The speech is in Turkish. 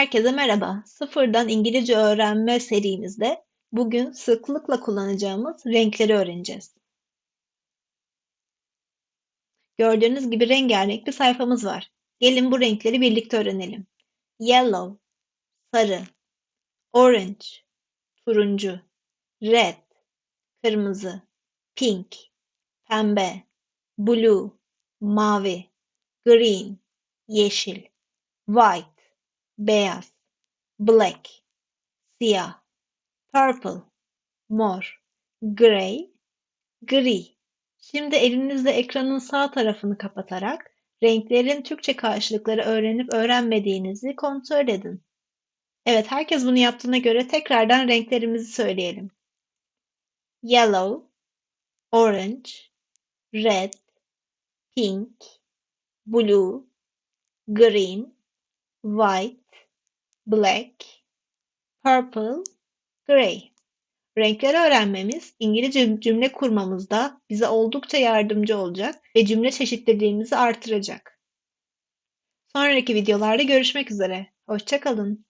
Herkese merhaba. Sıfırdan İngilizce öğrenme serimizde bugün sıklıkla kullanacağımız renkleri öğreneceğiz. Gördüğünüz gibi rengarenk bir sayfamız var. Gelin bu renkleri birlikte öğrenelim. Yellow, sarı, orange, turuncu, red, kırmızı, pink, pembe, blue, mavi, green, yeşil, white, beyaz, black, siyah, purple, mor, grey, gri. Şimdi elinizle ekranın sağ tarafını kapatarak renklerin Türkçe karşılıkları öğrenip öğrenmediğinizi kontrol edin. Evet, herkes bunu yaptığına göre tekrardan renklerimizi söyleyelim. Yellow, orange, red, pink, blue, green, white, black, purple, gray. Renkleri öğrenmemiz İngilizce cümle kurmamızda bize oldukça yardımcı olacak ve cümle çeşitliliğimizi artıracak. Sonraki videolarda görüşmek üzere. Hoşça kalın.